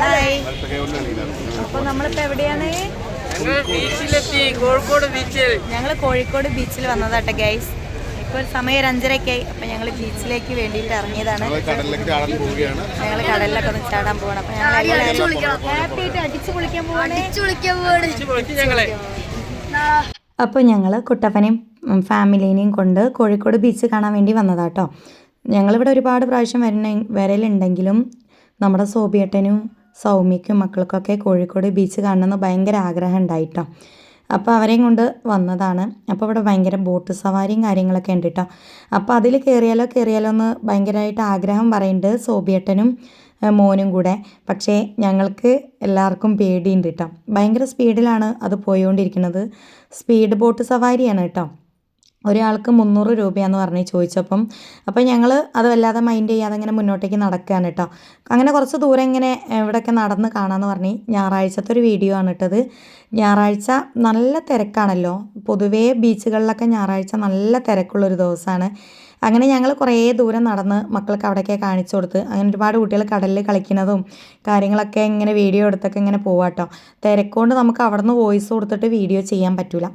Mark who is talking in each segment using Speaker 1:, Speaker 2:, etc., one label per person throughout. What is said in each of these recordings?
Speaker 1: Hi അപ്പോൾ നമ്മളിപ്പോൾ എവിടെയാണ്?
Speaker 2: ഞങ്ങൾ ബീച്ചിലെത്തി കോഴിക്കോട് ബീച്ചിൽ.
Speaker 1: ഞങ്ങൾ കോഴിക്കോട് ബീച്ചിൽ വന്നതാട്ടെ ഗൈസ് ഇപ്പോൾ സമയം ഒരു അഞ്ചരയൊക്കെ ആയി അപ്പോൾ ഞങ്ങൾ ബീച്ചിലേക്ക് വേണ്ടിയിട്ട് ഇറങ്ങിയതാണ്.
Speaker 3: കടലിലേക്ക് ചാടാൻ പോവുകയാണ്.
Speaker 1: ഞങ്ങൾ കടലിലൊക്കെ ഒന്ന് ചാടാൻ പോവാണ്. അപ്പൊ ഞങ്ങൾ ഹാപ്പി ആയിട്ട് അടിച്ചു കുളിക്കാൻ പോവാണ്. അപ്പോൾ ഞങ്ങൾ കുട്ടപ്പനെയും ഫാമിലിനെയും ഫാമിലീനെയും കൊണ്ട് കോഴിക്കോട് ബീച്ച് കാണാൻ വേണ്ടി വന്നതാട്ടോ. ഞങ്ങളിവിടെ ഒരുപാട് പ്രാവശ്യം വരണ വരലുണ്ടെങ്കിലും നമ്മുടെ സോബിയേട്ടനും സൗമ്യക്കും മക്കൾക്കൊക്കെ കോഴിക്കോട് ബീച്ച് കാണണമെന്ന് ഭയങ്കര ആഗ്രഹം ഉണ്ടായിട്ടോ. അപ്പോൾ അവരെയും കൊണ്ട് വന്നതാണ്. അപ്പോൾ ഇവിടെ ഭയങ്കര ബോട്ട് സവാരിയും കാര്യങ്ങളൊക്കെ ഉണ്ട് കേട്ടോ. അപ്പോൾ അതിൽ കയറിയാലോ കയറിയാലോ എന്ന് ഭയങ്കരമായിട്ട് ആഗ്രഹം പറയുന്നുണ്ട് സോബിയേട്ടനും മോനും കൂടെ. പക്ഷേ ഞങ്ങൾക്ക് എല്ലാവർക്കും പേടിയുണ്ട് കേട്ടോ. ഭയങ്കര സ്പീഡിലാണ് അത് പോയിക്കൊണ്ടിരിക്കുന്നത്. സ്പീഡ് ബോട്ട് സവാരിയാണ് കേട്ടോ. ഒരാൾക്ക് മുന്നൂറ് രൂപയാന്ന് പറഞ്ഞ് ചോദിച്ചപ്പം അപ്പം ഞങ്ങൾ അത് വല്ലാതെ മൈൻഡ് ചെയ്യാതെ ഇങ്ങനെ മുന്നോട്ടേക്ക് നടക്കുകയാണ് കേട്ടോ അങ്ങനെ കുറച്ച് ദൂരം ഇങ്ങനെ ഇവിടെയൊക്കെ നടന്ന് കാണാമെന്ന് പറഞ്ഞ് ഞായറാഴ്ചത്തെ ഒരു വീഡിയോ ആണ് ഇട്ടത്. ഞായറാഴ്ച നല്ല തിരക്കാണല്ലോ. പൊതുവേ ബീച്ചുകളിലൊക്കെ ഞായറാഴ്ച നല്ല തിരക്കുള്ളൊരു ദിവസമാണ് അങ്ങനെ ഞങ്ങൾ കുറേ ദൂരം നടന്ന് മക്കൾക്ക് അവിടെയൊക്കെ കാണിച്ചു കൊടുത്ത് അങ്ങനെ ഒരുപാട് കുട്ടികൾ കടലിൽ കളിക്കുന്നതും കാര്യങ്ങളൊക്കെ ഇങ്ങനെ വീഡിയോ എടുത്തൊക്കെ ഇങ്ങനെ പോവാട്ടോ തിരക്കൊണ്ട് നമുക്ക് അവിടെ നിന്ന് വോയിസ് കൊടുത്തിട്ട് വീഡിയോ ചെയ്യാൻ പറ്റില്ല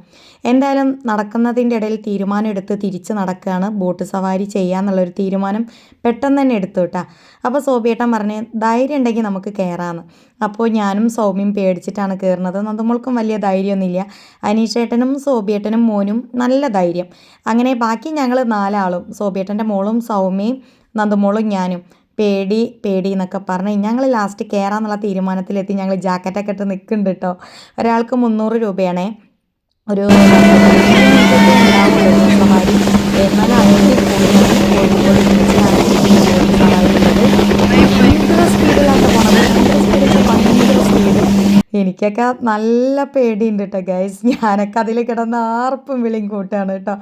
Speaker 1: എന്തായാലും നടക്കുന്നതിന്റെ ഇടയിൽ തീരുമാനം എടുത്ത് തിരിച്ച് നടക്കുകയാണ് ബോട്ട് സവാരി ചെയ്യാന്നുള്ളൊരു തീരുമാനം പെട്ടെന്ന് തന്നെ എടുത്തു കേട്ടാ അപ്പോൾ സോബിയേട്ടൻ പറഞ്ഞ് ധൈര്യം ഉണ്ടെങ്കിൽ നമുക്ക് കയറാമെന്ന് അപ്പോൾ ഞാനും സൗമ്യം പേടിച്ചിട്ടാണ് കയറുന്നത് നന്ദമോൾക്കും വലിയ ധൈര്യമൊന്നുമില്ല. അനീഷേട്ടനും സോബിയേട്ടനും മോനും നല്ല ധൈര്യം. അങ്ങനെ ബാക്കി ഞങ്ങൾ നാലാളും സോബിയേട്ടന്റെ മോളും സൗമ്യയും നന്ദമോളും ഞാനും. പേടി പേടി എന്നൊക്കെ പറഞ്ഞ് ഞങ്ങൾ ലാസ്റ്റ് കയറാന്നുള്ള തീരുമാനത്തിലെത്തി ഞങ്ങൾ ജാക്കറ്റൊക്കെ ഇട്ട് നിൽക്കുന്നുണ്ട് കേട്ടോ ഒരാൾക്ക് മുന്നൂറ് രൂപയാണേ. ഒരു സ്പീഡിലാണ് പോണത്. സ്പീഡിൽ പന്ത്രണ്ട് എനിക്കൊക്കെ നല്ല പേടിയുണ്ട് കേട്ടോ ഗൈസ് ഞാനൊക്കെ അതിൽ കിടന്ന് ആർപ്പും വിളിയും കൂട്ടാണ് കേട്ടോ.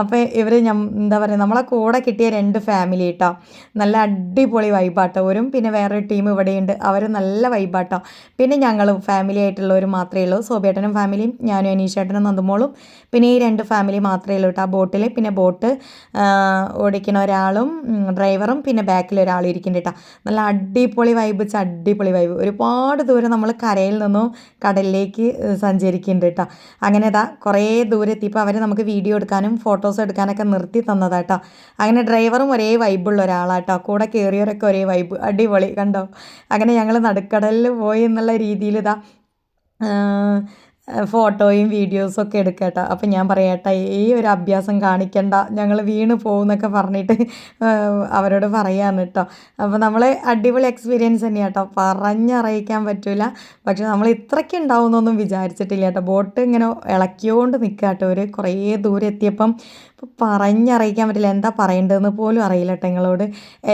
Speaker 1: അപ്പോൾ ഇവർ ഞാൻ എന്താ പറയുക നമ്മളെ കൂടെ കിട്ടിയ രണ്ട് ഫാമിലി കേട്ടോ നല്ല അടിപൊളി വൈബാട്ടോ ഒരു പിന്നെ വേറൊരു ടീം ഇവിടെയുണ്ട്. അവർ നല്ല വൈബാട്ടോ പിന്നെ ഞങ്ങളും ഫാമിലി ആയിട്ടുള്ളവർ മാത്രമേ ഉള്ളൂ. സോബിയേട്ടനും ഫാമിലിയും ഞാനും അനീഷേട്ടനും നന്ദമോളും. പിന്നെ ഈ രണ്ട് ഫാമിലി മാത്രമേ ഉള്ളൂ കേട്ടോ. ആ ബോട്ടിൽ പിന്നെ ബോട്ട് ഓടിക്കുന്ന ഒരാളും ഡ്രൈവറും പിന്നെ ബാക്കിൽ ഒരാളും ഇരിക്കുന്നുണ്ട് കേട്ടോ. നല്ല അടിപൊളി വൈബ് വെച്ചാൽ അടിപൊളി വൈബ് ഒരുപാട് ദൂരം നമ്മൾ കരയിൽ നിന്നും കടലിലേക്ക് ഏഹ്, സഞ്ചരിക്കുന്നുണ്ട് കേട്ടോ. അങ്ങനെ ഇതാ കുറേ ദൂരെ എത്തിയപ്പോൾ അവർ നമുക്ക് വീഡിയോ എടുക്കാനും ഫോട്ടോസ് എടുക്കാനൊക്കെ നിർത്തി തന്നതാ കേട്ടോ. അങ്ങനെ ഡ്രൈവറും ഒരേ വൈബുള്ള ഒരാളാട്ടോ കൂടെ കയറിയവരൊക്കെ ഒരേ വൈബ് അടിപൊളി. കണ്ടോ? അങ്ങനെ ഞങ്ങൾ നടുക്കടലിൽ പോയി എന്നുള്ള രീതിയിൽ ഇതാ ഫോട്ടോയും വീഡിയോസും ഒക്കെ എടുക്കട്ടോ. അപ്പം ഞാൻ പറയട്ടെ ഈ ഒരു അഭ്യാസം കാണിക്കണ്ട. ഞങ്ങൾ വീണ് പോകുന്നൊക്കെ പറഞ്ഞിട്ട് അവരോട് പറയാണ് കേട്ടോ. അപ്പോൾ നമ്മൾ അടിപൊളി എക്സ്പീരിയൻസ് തന്നെയാണ് കേട്ടോ. പറഞ്ഞറിയിക്കാൻ പറ്റില്ല പക്ഷെ നമ്മൾ ഇത്രയ്ക്ക് ഉണ്ടാവുമെന്നൊന്നും വിചാരിച്ചിട്ടില്ല കേട്ടോ. ബോട്ട് ഇങ്ങനെ ഇളക്കിയോണ്ട് നിൽക്കുക കേട്ടോ. ഒരു കുറേ ദൂരെ എത്തിയപ്പം ഇപ്പോൾ പറഞ്ഞറിയിക്കാൻ പറ്റില്ല. എന്താ പറയേണ്ടതെന്ന് പോലും അറിയില്ല കേട്ടോ നിങ്ങളോട്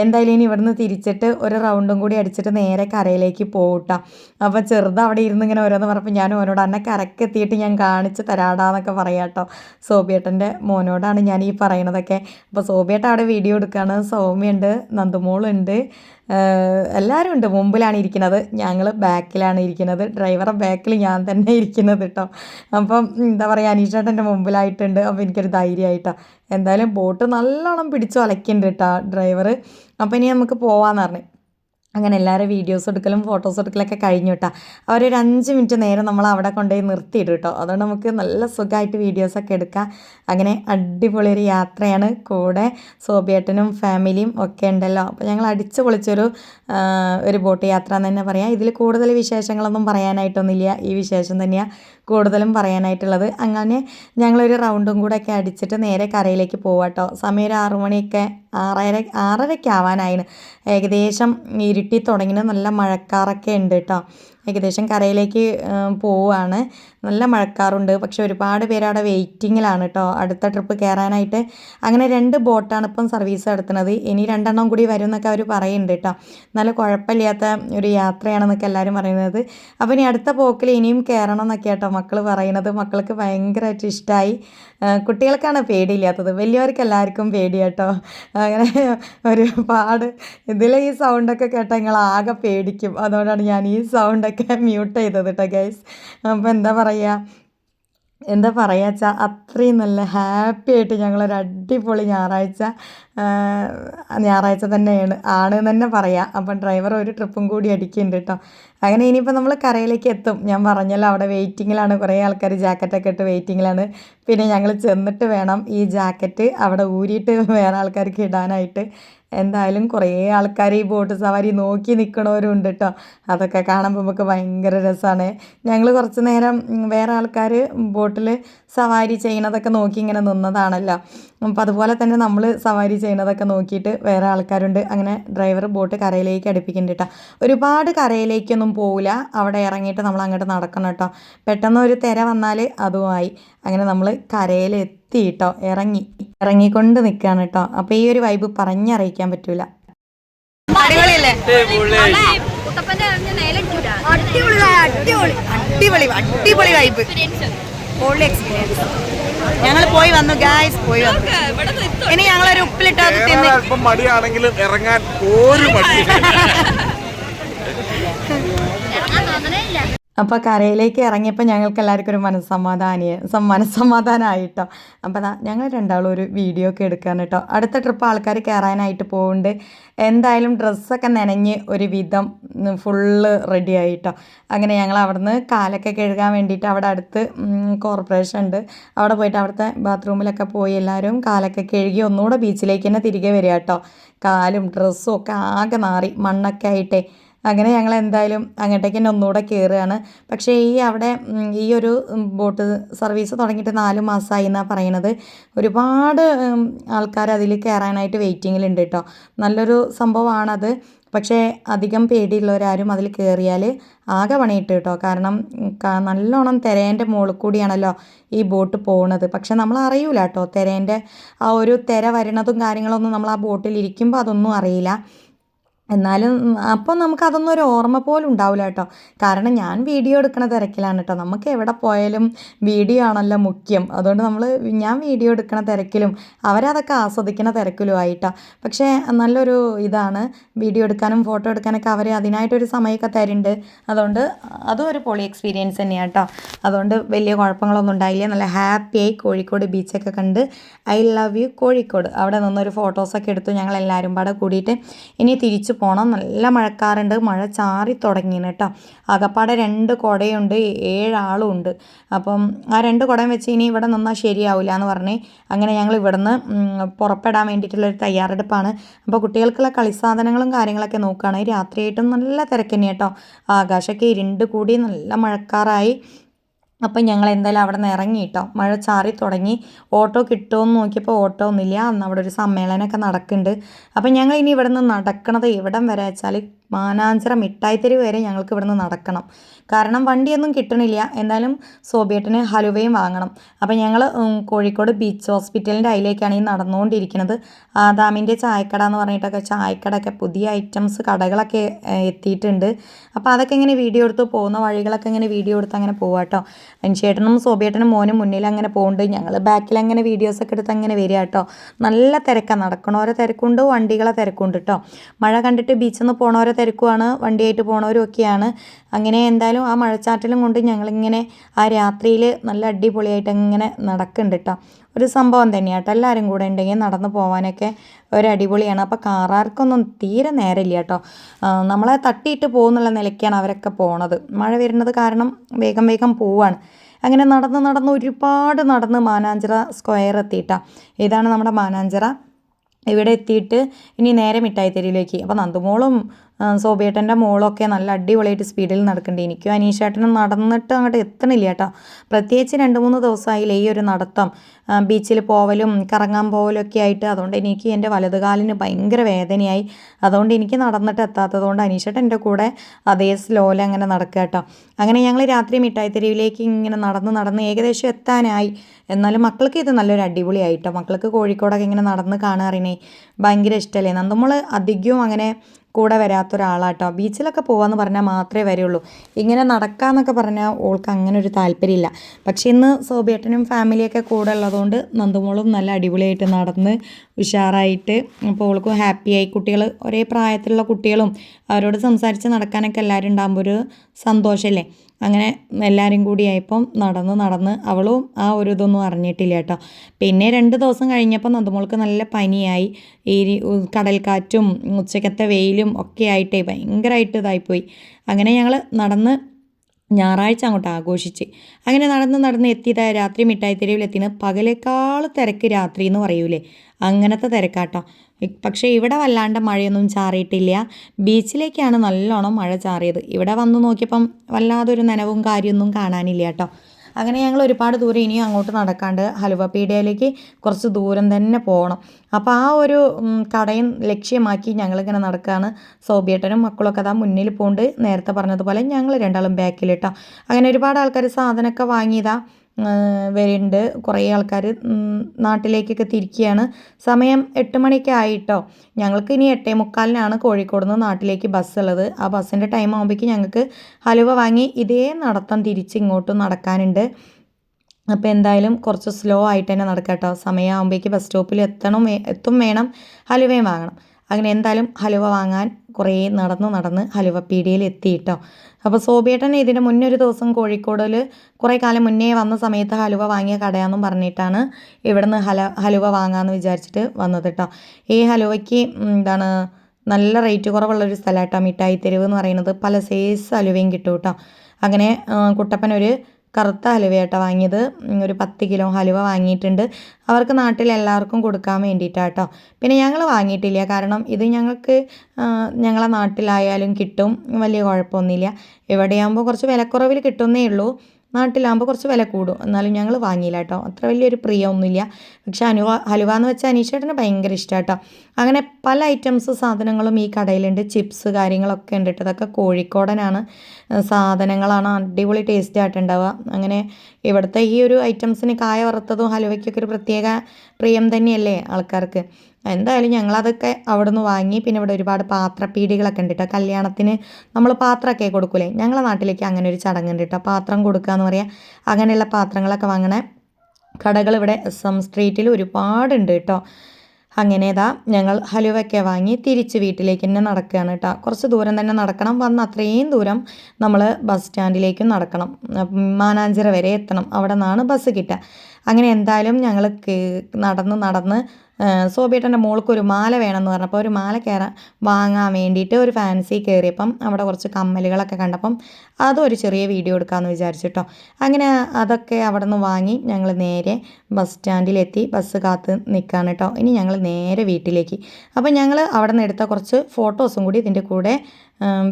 Speaker 1: എന്തായാലും ഇനി ഇവിടുന്ന് തിരിച്ചിട്ട് ഒരു റൗണ്ടും കൂടി അടിച്ചിട്ട് നേരെ കരയിലേക്ക് പോകട്ടാ അപ്പോൾ ചെറുത് അവിടെ ഇരുന്ന് ഇങ്ങനെ ഓരോന്ന് പറഞ്ഞപ്പോൾ ഞാൻ ഓനോട് എന്നെ കരക്കെത്തിയിട്ട് ഞാൻ കാണിച്ച് തരാടാന്നൊക്കെ പറയാം കേട്ടോ സോബിയേട്ടന്റെ മോനോടാണ് ഞാൻ ഈ പറയണതൊക്കെ. അപ്പോൾ സോബിയേട്ട അവിടെ വീഡിയോ എടുക്കുകയാണ് സൗമ്യുണ്ട് നന്ദുമോളുണ്ട്. എല്ലാവരും ഉണ്ട്. മുമ്പിലാണ് ഇരിക്കുന്നത്. ഞങ്ങൾ ബാക്കിലാണ് ഇരിക്കുന്നത്. ഡ്രൈവറെ ബാക്കിൽ ഞാൻ തന്നെ ഇരിക്കുന്നത് കേട്ടോ അപ്പം എന്താ പറയുക അനീഷേട്ടന്റെ മുമ്പിലായിട്ടുണ്ട്. അപ്പോൾ എനിക്കൊരു ധൈര്യമായിട്ടോ. എന്തായാലും ബോട്ട് നല്ലോണം പിടിച്ചു അലക്കുന്നുണ്ട് കേട്ടോ ഡ്രൈവർ അപ്പോൾ ഇനി നമുക്ക് പോവാന്ന് പറഞ്ഞു. അങ്ങനെ എല്ലാവരും വീഡിയോസ് എടുക്കലും ഫോട്ടോസ് എടുക്കലൊക്കെ കഴിഞ്ഞു കേട്ടോ അവരൊരു അഞ്ച് മിനിറ്റ് നേരം നമ്മൾ അവിടെ കൊണ്ടുപോയി നിർത്തിയിടും കേട്ടോ അതുകൊണ്ട് നമുക്ക് നല്ല സുഖമായിട്ട് വീഡിയോസൊക്കെ എടുക്കാം. അങ്ങനെ അടിപൊളി ഒരു യാത്രയാണ്. കൂടെ സോബിയേട്ടനും ഫാമിലിയും ഒക്കെ ഉണ്ടല്ലോ. അപ്പോൾ ഞങ്ങൾ അടിച്ചു പൊളിച്ചൊരു ഒരു ബോട്ട് യാത്ര എന്ന് തന്നെ പറയാം. ഇതിൽ കൂടുതൽ വിശേഷങ്ങളൊന്നും പറയാനായിട്ടൊന്നുമില്ല. ഈ വിശേഷം തന്നെയാണ് കൂടുതലും പറയാനായിട്ടുള്ളത്. അങ്ങനെ ഞങ്ങളൊരു റൗണ്ടും കൂടെ ഒക്കെ അടിച്ചിട്ട് നേരെ കരയിലേക്ക് പോവാട്ടോ. സമയം ഒരു ആറു മണിയൊക്കെ ആറര ആറരയ്ക്ക് ആവാനായിന് ഏകദേശം ഇരുട്ടി തുടങ്ങിയ നല്ല മഴക്കാറൊക്കെ ഉണ്ട് കേട്ടോ ഏകദേശം കരയിലേക്ക് പോവുകയാണ് നല്ല മഴക്കാറുണ്ട്. പക്ഷെ ഒരുപാട് പേര് അവിടെ വെയിറ്റിങ്ങിലാണ് കേട്ടോ അടുത്ത ട്രിപ്പ് കയറാനായിട്ട് അങ്ങനെ രണ്ട് ബോട്ടാണ് ഇപ്പം സർവീസ് നടത്തുന്നത്. ഇനി രണ്ടെണ്ണം കൂടി വരും എന്നൊക്കെ അവർ പറയുന്നുണ്ട് കേട്ടോ നല്ല കുഴപ്പമില്ലാത്ത ഒരു യാത്രയാണെന്നൊക്കെ എല്ലാവരും പറയുന്നത്. അപ്പോൾ ഇനി അടുത്ത പോക്കിൽ ഇനിയും കയറണം എന്നൊക്കെ കേട്ടോ മക്കൾ പറയുന്നത്. മക്കൾക്ക് ഭയങ്കരമായിട്ട് ഇഷ്ടമായി കുട്ടികൾക്കാണ് പേടിയില്ലാത്തത്. വലിയവർക്ക് എല്ലാവർക്കും പേടി കേട്ടോ അങ്ങനെ ഒരുപാട് ഇതിൽ ഈ സൗണ്ടൊക്കെ കേട്ടാൽ നിങ്ങൾ ആകെ പേടിക്കും. അതുകൊണ്ടാണ് ഞാൻ ഈ സൗണ്ടൊക്കെ മ്യൂട്ട് ചെയ്തത് കേട്ടോ ഗൈസ് അപ്പോൾ എന്താ പറയുക എന്താ പറയുക വെച്ചാൽ അത്രയും നല്ല ഹാപ്പി ആയിട്ട് ഞങ്ങളൊരു അടിപൊളി ഞായറാഴ്ച ഞായറാഴ്ച തന്നെയാണ് ആണ് തന്നെ പറയാം. അപ്പം ഡ്രൈവർ ഒരു ട്രിപ്പും കൂടി അടിക്കുന്നുണ്ട് കേട്ടോ അങ്ങനെ ഇനിയിപ്പോൾ നമ്മൾ കരയിലേക്ക് എത്തും. ഞാൻ പറഞ്ഞല്ലോ അവിടെ വെയിറ്റിങ്ങിലാണ് കുറേ ആൾക്കാർ ജാക്കറ്റൊക്കെ ഇട്ട് വെയിറ്റിങ്ങിലാണ് പിന്നെ ഞങ്ങൾ ചെന്നിട്ട് വേണം ഈ ജാക്കറ്റ് അവിടെ ഊരിയിട്ട് വേറെ ആൾക്കാർക്ക് ഇടാനായിട്ട്. എന്തായാലും കുറേ ആൾക്കാർ ഈ ബോട്ട് സവാരി നോക്കി നിൽക്കണവരും ഉണ്ട് കേട്ടോ അതൊക്കെ കാണുമ്പോൾ നമുക്ക് ഭയങ്കര രസമാണ് ഞങ്ങൾ കുറച്ച് നേരം വേറെ ആൾക്കാർ ബോട്ടിൽ സവാരി ചെയ്യണതൊക്കെ നോക്കി ഇങ്ങനെ നിന്നതാണല്ലോ. അപ്പം അതുപോലെ തന്നെ നമ്മൾ സവാരി ചെയ്യണതൊക്കെ നോക്കിയിട്ട് വേറെ ആൾക്കാരുണ്ട്. അങ്ങനെ ഡ്രൈവർ ബോട്ട് കരയിലേക്ക് അടുപ്പിക്കുന്നുണ്ട് കേട്ടോ ഒരുപാട് കരയിലേക്കൊന്നും പോവില്ല. അവിടെ ഇറങ്ങിയിട്ട് നമ്മൾ അങ്ങോട്ട് നടക്കണം കേട്ടോ. പെട്ടെന്ന് ഒരു തിര വന്നാൽ അതുമായി. അങ്ങനെ നമ്മൾ കരയിൽ എത്തി കേട്ടോ. ഇറങ്ങി. ഇറങ്ങിക്കൊണ്ട് നിൽക്കുകയാണ് കേട്ടോ. അപ്പോൾ ഈ ഒരു വൈബ് പറഞ്ഞറിയിക്കാൻ പറ്റൂല.
Speaker 3: അടിപൊളിയല്ലേ?
Speaker 2: അടിപൊളി.
Speaker 3: അടിപൊളി അടിപൊളി അടിപൊളി അടിപൊളി വൈബ് പൊളി എക്സ്പീരിയൻസ് ഞങ്ങൾ പോയി വന്നു ഗായ്സ് പോയി വന്നു. ഇനി ഞങ്ങളൊരു ഉപ്പിലിട്ടാ അത് തിന്ന്
Speaker 4: അല്പം മടിയാണെങ്കിലും ഇറങ്ങാൻ ഒരു മടി
Speaker 1: അപ്പോൾ കരയിലേക്ക് ഇറങ്ങിയപ്പോൾ ഞങ്ങൾക്ക് എല്ലാവർക്കും ഒരു മനസ്സമാധാനിയ മനസ്സമാധാനമായിട്ടോ അപ്പോൾ അതാ ഞങ്ങൾ രണ്ടാളും ഒരു വീഡിയോ ഒക്കെ എടുക്കാൻ കേട്ടോ. അടുത്ത ട്രിപ്പ് ആൾക്കാർ കയറാനായിട്ട് പോകുന്നുണ്ട് എന്തായാലും ഡ്രസ്സൊക്കെ നനഞ്ഞ് ഒരു വിധം ഫുള്ള് റെഡി ആയിട്ടോ. അങ്ങനെ ഞങ്ങൾ അവിടുന്ന് കാലൊക്കെ കഴുകാൻ വേണ്ടിയിട്ട് അവിടെ അടുത്ത് കോർപ്പറേഷൻ ഉണ്ട്. അവിടെ പോയിട്ട് അവിടുത്തെ ബാത്റൂമിലൊക്കെ പോയി എല്ലാവരും കാലൊക്കെ കഴുകി ഒന്നുകൂടെ ബീച്ചിലേക്ക് തന്നെ തിരികെ വരിക കേട്ടോ. കാലും ഡ്രസ്സും ഒക്കെ ആകെ മാറി മണ്ണൊക്കെ ആയിട്ടേ അങ്ങനെ ഞങ്ങൾ എന്തായാലും അങ്ങോട്ടേക്ക് തന്നെ ഒന്നുകൂടെ കയറുകയാണ് പക്ഷേ ഈ അവിടെ ഈ ഒരു ബോട്ട് സർവീസ് തുടങ്ങിയിട്ട് നാല് മാസമായി എന്നാണ് പറയണത് ഒരുപാട് ആൾക്കാർ അതിൽ കയറാനായിട്ട് വെയിറ്റിങ്ങിലുണ്ട് കേട്ടോ. നല്ലൊരു സംഭവമാണത്. പക്ഷേ അധികം പേടിയുള്ളവരാരും അതിൽ കയറിയാൽ ആകെ പണിയിട്ട് കേട്ടോ. കാരണം നല്ലോണം തിരേന്റെ മുകളിൽ കൂടിയാണല്ലോ ഈ ബോട്ട് പോണത്. പക്ഷെ നമ്മൾ അറിയില്ല കേട്ടോ. തിരേന്റെ ആ ഒരു തിര വരണതും കാര്യങ്ങളൊന്നും നമ്മൾ ആ ബോട്ടിൽ ഇരിക്കുമ്പോൾ അതൊന്നും അറിയില്ല. എന്നാലും അപ്പോൾ നമുക്ക് അതൊന്നും ഒരു ഓർമ്മ പോലും ഉണ്ടാവില്ല കേട്ടോ. കാരണം ഞാൻ വീഡിയോ എടുക്കണ തിരക്കിലാണ് കേട്ടോ. നമുക്ക് എവിടെ പോയാലും വീഡിയോ ആണല്ലോ മുഖ്യം. അതുകൊണ്ട് നമ്മൾ ഞാൻ വീഡിയോ എടുക്കണ തിരക്കിലും അവരതൊക്കെ ആസ്വദിക്കണ തിരക്കിലും ആയിട്ടാ. പക്ഷേ നല്ലൊരു ഇതാണ്. വീഡിയോ എടുക്കാനും ഫോട്ടോ എടുക്കാനൊക്കെ അവർ അതിനായിട്ടൊരു സമയമൊക്കെ തരുന്നുണ്ട്. അതുകൊണ്ട് അതും ഒരു പൊളി എക്സ്പീരിയൻസ് തന്നെയാണ് കേട്ടോ. അതുകൊണ്ട് വലിയ കുഴപ്പങ്ങളൊന്നും ഉണ്ടായില്ല. നല്ല ഹാപ്പിയായി കോഴിക്കോട് ബീച്ചൊക്കെ കണ്ട് ഐ ലവ് യു കോഴിക്കോട്. അവിടെ നിന്നൊരു ഫോട്ടോസൊക്കെ എടുത്തു ഞങ്ങൾ എല്ലാവരും പാടെ കൂടിയിട്ട്. ഇനി തിരിച്ചു പോകണം നല്ല മഴക്കാറുണ്ട്. മഴ ചാറി തുടങ്ങിയാണ് കേട്ടോ ആകപ്പാടെ രണ്ട് കുടയുണ്ട്. ഏഴാളും ഉണ്ട് അപ്പം ആ രണ്ട് കുടയും വെച്ച് ഇനി ഇവിടെ നിന്നാൽ ശരിയാവില്ല എന്ന് പറഞ്ഞ് അങ്ങനെ ഞങ്ങൾ ഇവിടുന്ന് പുറപ്പെടാൻ വേണ്ടിയിട്ടുള്ളൊരു തയ്യാറെടുപ്പാണ്. അപ്പോൾ കുട്ടികൾക്കുള്ള കളിസാധനങ്ങളും കാര്യങ്ങളൊക്കെ നോക്കുകയാണെങ്കിൽ രാത്രിയായിട്ടും നല്ല തിരക്കന്നെ കേട്ടോ ആകാശമൊക്കെ ഇരുണ്ട് കൂടി നല്ല മഴക്കാറായി. അപ്പം ഞങ്ങൾ എന്തായാലും അവിടെ നിന്ന് ഇറങ്ങി കേട്ടോ മഴ ചാറി തുടങ്ങി. ഓട്ടോ കിട്ടുമെന്ന് നോക്കിയപ്പോൾ ഓട്ടോ ഒന്നുമില്ല. അന്ന് അവിടെ ഒരു സമ്മേളനമൊക്കെ നടക്കുന്നുണ്ട്. അപ്പം ഞങ്ങൾ ഇനി ഇവിടെ നിന്ന് നടക്കണത് എവിടം വരെ വെച്ചാൽ മാനാഞ്ചിറ മിഠായിത്തെരുവ് വരെ ഞങ്ങൾക്ക് ഇവിടെ നിന്ന് നടക്കണം. കാരണം വണ്ടിയൊന്നും കിട്ടണില്ല. എന്തായാലും സോബിയേട്ടന് ഹലുവയും വാങ്ങണം. അപ്പം ഞങ്ങൾ കോഴിക്കോട് ബീച്ച് ഹോസ്പിറ്റലിന്റെ അതിലേക്കാണ് ഈ നടന്നുകൊണ്ടിരിക്കുന്നത്. ആദാമിന്റെ ചായക്കട എന്ന് പറഞ്ഞിട്ടൊക്കെ ചായക്കടയൊക്കെ പുതിയ ഐറ്റംസ് കടകളൊക്കെ എത്തിയിട്ടുണ്ട്. അപ്പോൾ അതൊക്കെ ഇങ്ങനെ വീഡിയോ എടുത്ത് പോകുന്ന വഴികളൊക്കെ ഇങ്ങനെ വീഡിയോ എടുത്ത് അങ്ങനെ പോവാം കേട്ടോ അനുശേട്ടനും സോബിയേട്ടനും മോനും മുന്നിൽ അങ്ങനെ പോകുന്നുണ്ട് ഞങ്ങൾ ബാക്കിൽ അങ്ങനെ വീഡിയോസൊക്കെ എടുത്ത് അങ്ങനെ വരിക കേട്ടോ നല്ല തിരക്കാണ് നടക്കണോരെ തിരക്കുണ്ട് വണ്ടികളെ തിരക്കുണ്ട് കേട്ടോ മഴ കണ്ടിട്ട് ബീച്ചിൽ നിന്ന് പോണവരെ തിരക്കുമാണ് വണ്ടിയായിട്ട് പോണവരും ഒക്കെയാണ് അങ്ങനെ എന്തായാലും ആ മഴച്ചാറ്റലും കൊണ്ട് ഞങ്ങളിങ്ങനെ ആ രാത്രിയിൽ നല്ല അടിപൊളിയായിട്ട് ഇങ്ങനെ നടക്കുന്നുണ്ട് കേട്ടോ ഒരു സംഭവം തന്നെയാണ് കേട്ടോ എല്ലാവരും കൂടെ ഉണ്ടെങ്കിൽ നടന്നു പോകാനൊക്കെ ഒരു അടിപൊളിയാണ് അപ്പോൾ കാറാർക്കൊന്നും തീരെ നേരമില്ല കേട്ടോ നമ്മളെ തട്ടിയിട്ട് പോകുന്നുള്ള നിലയ്ക്കാണ് അവരൊക്കെ പോണത്. മഴ വരുന്നത് കാരണം വേഗം വേഗം പോവാണ്. അങ്ങനെ നടന്ന് നടന്ന് ഒരുപാട് നടന്ന് മാനാഞ്ചിറ സ്ക്വയർ എത്തിയിട്ടാ ഇതാണ് നമ്മുടെ മാനാഞ്ചിറ. ഇവിടെ എത്തിയിട്ട് ഇനി നേരെ മിഠായി തെരുവിലേക്ക് അപ്പോൾ നന്ദുമോളും സോബിയേട്ടന്റെ മോളൊക്കെ നല്ല അടിപൊളിയായിട്ട് സ്പീഡിൽ നടക്കുന്നുണ്ട്. എനിക്കും അനീഷേട്ടനും നടന്നിട്ട് അങ്ങോട്ട് എത്തണില്ല കേട്ടോ. പ്രത്യേകിച്ച് രണ്ട് മൂന്ന് ദിവസമായില്ലേ ഈ ഒരു നടത്തം. ബീച്ചിൽ പോവലും കറങ്ങാൻ പോവലും ഒക്കെ ആയിട്ട് അതുകൊണ്ട് എനിക്ക് എന്റെ വലതുകാലിന് ഭയങ്കര വേദനയായി. അതുകൊണ്ട് എനിക്ക് നടന്നിട്ട് എത്താത്തതുകൊണ്ട് അനീഷേട്ടൻ എന്റെ കൂടെ അതേ സ്ലോയിൽ അങ്ങനെ നടക്കുക കേട്ടോ. അങ്ങനെ ഞങ്ങൾ രാത്രി മിഠായി തെരുവിലേക്ക് ഇങ്ങനെ നടന്ന് നടന്ന് ഏകദേശം എത്താനായി. എന്നാലും മക്കൾക്ക് ഇത് നല്ലൊരു അടിപൊളിയായിട്ടോ. മക്കൾക്ക് കോഴിക്കോടൊക്കെ ഇങ്ങനെ നടന്ന് കാണാറിനെ ഭയങ്കര ഇഷ്ടമല്ലേ? നമ്മൾ അധികവും അങ്ങനെ കൂടെ വരാത്ത ഒരാളാട്ടോ ബീച്ചിലൊക്കെ പോകാമെന്ന് പറഞ്ഞാൽ മാത്രമേ വരുള്ളൂ ഇങ്ങനെ നടക്കാമെന്നൊക്കെ പറഞ്ഞാൽ ഓൾക്ക് അങ്ങനെ ഒരു താല്പര്യമില്ല. പക്ഷേ ഇന്ന് സോബിയേട്ടനും ഫാമിലിയൊക്കെ കൂടെ ഉള്ളതുകൊണ്ട് നന്ദുമോളും നല്ല അടിപൊളിയായിട്ട് നടന്ന് ഉഷാറായിട്ട് അപ്പോൾ ഓൾക്കും ഹാപ്പിയായി കുട്ടികൾ ഒരേ പ്രായത്തിലുള്ള കുട്ടികളും അവരോട് സംസാരിച്ച് നടക്കാനൊക്കെ എല്ലാവരും ഉണ്ടാകുമ്പോൾ ഒരു സന്തോഷമല്ലേ? അങ്ങനെ എല്ലാവരും കൂടിയായപ്പം നടന്ന് നടന്ന് അവളും ആ ഒരു ഇതൊന്നും അറിഞ്ഞിട്ടില്ല കേട്ടോ. പിന്നെ രണ്ട് ദിവസം കഴിഞ്ഞപ്പോൾ നന്ദമോൾക്ക് നല്ല പനിയായി. ഈ കടൽക്കാറ്റും ഉച്ചക്കത്തെ വെയിലും ഒക്കെ ആയിട്ടേ ഭയങ്കരമായിട്ട് ഇതായിപ്പോയി. അങ്ങനെ ഞങ്ങൾ നടന്ന് ഞായറാഴ്ച അങ്ങോട്ട് ആഘോഷിച്ച്. അങ്ങനെ നടന്ന് നടന്ന് എത്തിയതായ രാത്രി മിഠായി തെരുവിലെത്തിന് പകലേക്കാൾ തിരക്ക് രാത്രി എന്ന് പറയൂലേ. അങ്ങനത്തെ തിരക്കാട്ടോ. പക്ഷേ ഇവിടെ വല്ലാണ്ട് മഴയൊന്നും ചാറിയിട്ടില്ല. ബീച്ചിലേക്കാണ് നല്ലോണം മഴ ചാറിയത്. ഇവിടെ വന്ന് നോക്കിയപ്പം വല്ലാതൊരു നനവും കാര്യമൊന്നും കാണാനില്ല കേട്ടോ. അങ്ങനെ ഞങ്ങൾ ഒരുപാട് ദൂരം ഇനിയും അങ്ങോട്ട് നടക്കാണ്ട് ഹലുവ പീഡിയയിലേക്ക് കുറച്ച് ദൂരം തന്നെ പോകണം. അപ്പോൾ ആ ഒരു കടയും ലക്ഷ്യമാക്കി ഞങ്ങളിങ്ങനെ നടക്കുകയാണ് സോബിയേട്ടനും മക്കളൊക്കെ അതാ മുന്നിൽ പോണ്ട് നേരത്തെ പറഞ്ഞതുപോലെ ഞങ്ങൾ രണ്ടാളും ബാക്കിലിട്ടാം അങ്ങനെ ഒരുപാട് ആൾക്കാർ സാധനമൊക്കെ വാങ്ങിയതാ. വരുന്നുണ്ട്. കുറേ ആൾക്കാർ നാട്ടിലേക്കൊക്കെ തിരിക്കുകയാണ്. സമയം എട്ട് മണിയൊക്കെ ആയിട്ടോ? ഞങ്ങൾക്ക് ഇനി എട്ടേ മുക്കാലിനാണ് കോഴിക്കോട് നിന്ന് നാട്ടിലേക്ക് ബസ് ഉള്ളത്. ആ ബസ്സിന്റെ ടൈം ആകുമ്പോഴേക്കും ഞങ്ങൾക്ക് ഹലുവ വാങ്ങി ഇതേ നടത്തം തിരിച്ച് ഇങ്ങോട്ടും നടക്കാനുണ്ട്. അപ്പോൾ എന്തായാലും കുറച്ച് സ്ലോ ആയിട്ട് തന്നെ നടക്കാം കേട്ടോ സമയമാകുമ്പോഴേക്ക് ബസ് സ്റ്റോപ്പിൽ എത്തണം എത്തും വേണം ഹലുവയും വാങ്ങണം. അങ്ങനെ എന്തായാലും ഹലുവ വാങ്ങാൻ കുറേ നടന്ന് നടന്ന് ഹലുവ പീടിയയിൽ എത്തി കേട്ടോ അപ്പോൾ സോബിയേട്ടൻ ഇതിന് മുന്നേ ഒരു ദിവസം കോഴിക്കോടിൽ കുറേ കാലം മുന്നേ വന്ന സമയത്ത് ഹലുവ വാങ്ങിയ കടയാണെന്നും പറഞ്ഞിട്ടാണ് ഇവിടുന്ന് ഹല ഹലുവ വാങ്ങാമെന്ന് വിചാരിച്ചിട്ട് വന്നത് കേട്ടോ ഈ ഹലുവയ്ക്ക് എന്താണ് നല്ല റേറ്റ് കുറവുള്ള ഒരു കേട്ടോ മിഠായി തെരുവ് എന്ന് പറയുന്നത്. പല സൈസ് ഹലുവയും കിട്ടും കേട്ടോ അങ്ങനെ കുട്ടപ്പനൊരു കറുത്ത ഹലുവയാട്ട വാങ്ങിയത്. ഒരു പത്ത് കിലോ ഹലുവ വാങ്ങിയിട്ടുണ്ട്. അവർക്ക് നാട്ടിൽ എല്ലാവർക്കും കൊടുക്കാൻ വേണ്ടിയിട്ടാണ് കേട്ടോ പിന്നെ ഞങ്ങൾ വാങ്ങിയിട്ടില്ല. കാരണം ഇത് ഞങ്ങൾക്ക് ഞങ്ങളെ നാട്ടിലായാലും കിട്ടും. വലിയ കുഴപ്പമൊന്നുമില്ല. ഇവിടെയാകുമ്പോൾ കുറച്ച് വിലക്കുറവിൽ കിട്ടുന്നേ ഉള്ളൂ. നാട്ടിലാകുമ്പോൾ കുറച്ച് വില കൂടും. എന്നാലും ഞങ്ങൾ വാങ്ങിയില്ല കേട്ടോ. അത്ര വലിയൊരു പ്രിയമൊന്നുമില്ല. പക്ഷേ അനുവ ഹലുവ എന്ന് വെച്ചാൽ അനീഷേട്ടന് ഭയങ്കര ഇഷ്ടം കേട്ടോ. അങ്ങനെ പല ഐറ്റംസ് സാധനങ്ങളും ഈ കടയിലുണ്ട്. ചിപ്സ് കാര്യങ്ങളൊക്കെ ഉണ്ട് കേട്ടോ. അതൊക്കെ കോഴിക്കോടനാണ്. സാധനങ്ങളാണ് അടിപൊളി ടേസ്റ്റ് ആയിട്ടുണ്ടാവുക. അങ്ങനെ ഇവിടുത്തെ ഈ ഒരു ഐറ്റംസിന് കായ വറുത്തതും ഹലുവയ്ക്കൊക്കെ ഒരു പ്രത്യേക പ്രിയം തന്നെയല്ലേ ആൾക്കാർക്ക്. എന്തായാലും ഞങ്ങളതൊക്കെ അവിടെ നിന്ന് വാങ്ങി പിന്നെ ഇവിടെ ഒരുപാട് പാത്രപ്പീടികളൊക്കെ ഉണ്ട് കേട്ടോ കല്യാണത്തിന് നമ്മൾ പാത്രമൊക്കെ കൊടുക്കൂലേ? ഞങ്ങളെ നാട്ടിലേക്ക് അങ്ങനെ ഒരു ചടങ്ങുണ്ട് കേട്ടോ പാത്രം കൊടുക്കുക എന്ന് പറയാം. അങ്ങനെയുള്ള പാത്രങ്ങളൊക്കെ വാങ്ങണേ കടകൾ ഇവിടെ എസ് എം സ്ട്രീറ്റിൽ ഒരുപാടുണ്ട് കേട്ടോ അങ്ങനെ ഇതാ ഞങ്ങൾ ഹലുവൊക്കെ വാങ്ങി തിരിച്ച് വീട്ടിലേക്ക് തന്നെ നടക്കുകയാണ് കേട്ടോ. കുറച്ച് ദൂരം തന്നെ നടക്കണം. വന്ന് അത്രയും ദൂരം നമ്മൾ ബസ് സ്റ്റാൻഡിലേക്കും നടക്കണം. മാനാഞ്ചിറ വരെ എത്തണം. അവിടെ നിന്നാണ് ബസ് കിട്ടുക. അങ്ങനെ എന്തായാലും ഞങ്ങൾ നടന്ന് നടന്ന് സോബിയേട്ടന്റെ മോൾക്ക് ഒരു മാല വേണമെന്ന് പറഞ്ഞപ്പോൾ ഒരു മാല കയറാൻ വാങ്ങാൻ വേണ്ടിയിട്ട് ഒരു ഫാൻസി കയറിയപ്പം അവിടെ കുറച്ച് കമ്മലുകളൊക്കെ കണ്ടപ്പം അതൊരു ചെറിയ വീഡിയോ എടുക്കാമെന്ന് വിചാരിച്ചിട്ടോ അങ്ങനെ അതൊക്കെ അവിടെ നിന്ന് വാങ്ങി ഞങ്ങൾ നേരെ ബസ് സ്റ്റാൻഡിലെത്തി ബസ് കാത്ത് നിൽക്കുകയാണ് കേട്ടോ ഇനി ഞങ്ങൾ നേരെ വീട്ടിലേക്ക്. അപ്പോൾ ഞങ്ങൾ അവിടെ നിന്ന് എടുത്ത കുറച്ച് ഫോട്ടോസും കൂടി ഇതിന്റെ കൂടെ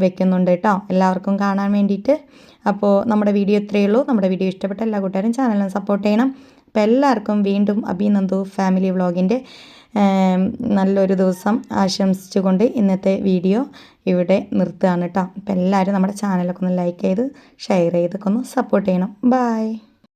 Speaker 1: വെക്കുന്നുണ്ട് കേട്ടോ എല്ലാവർക്കും കാണാൻ വേണ്ടിയിട്ട്. അപ്പോൾ നമ്മുടെ വീഡിയോ ഇത്രയേ ഉള്ളൂ. നമ്മുടെ വീഡിയോ ഇഷ്ടപ്പെട്ട എല്ലാ കൂട്ടുകാരും ചാനലിനെ സപ്പോർട്ട് ചെയ്യണം. അപ്പോൾ എല്ലാവർക്കും വീണ്ടും അഭിനന്ദു ഫാമിലി വ്ളോഗിന്റെ നല്ലൊരു ദിവസം ആശംസിച്ചുകൊണ്ട് ഇന്നത്തെ വീഡിയോ ഇവിടെ നിർത്തുകയാണ് കേട്ടോ. അപ്പോൾ എല്ലാവരും നമ്മുടെ ചാനലൊക്കെ ഒന്ന് ലൈക്ക് ചെയ്ത് ഷെയർ ചെയ്തൊക്കെ ഒന്ന് സപ്പോർട്ട് ചെയ്യണം. ബായ്